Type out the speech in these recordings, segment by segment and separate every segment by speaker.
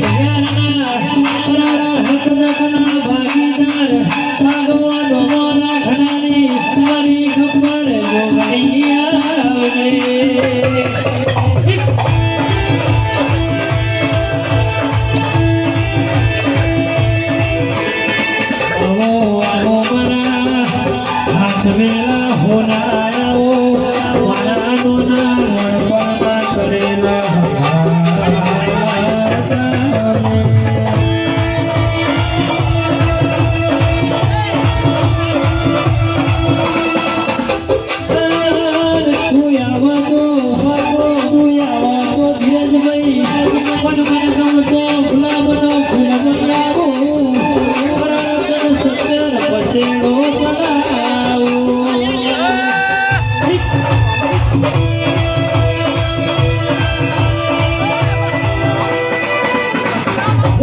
Speaker 1: ઘડિયાળના તારા હકદકના ભાગીદાર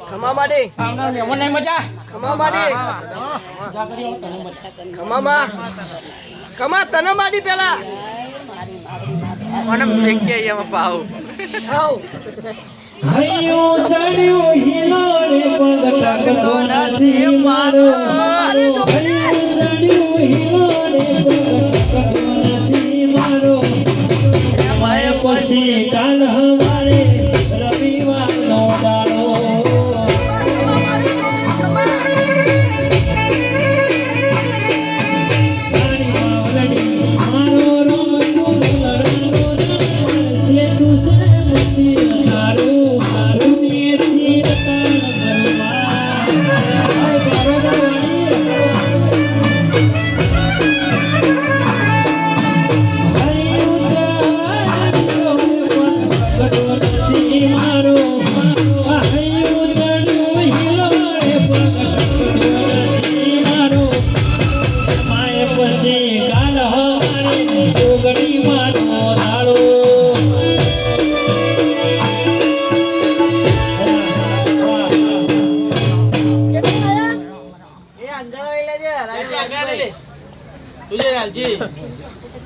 Speaker 2: ખમા માટે.
Speaker 3: આવનાર મહેમાન ને મજા.
Speaker 2: ખમા માટે.
Speaker 3: મજા કરી તને મજા.
Speaker 2: ખમા માં. ખમા તને માડી પેલા. આવ.
Speaker 1: હૈયો ચડ્યો હિલોડે પગ ટકતો નથી મારો. હૈયો ચડ્યો હિલોડે પગ ટકતો નથી મારો. પછી કાલ હવારે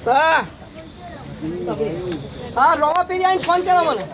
Speaker 2: હા. રોવા પીરી આવીને ફોન કરો મને.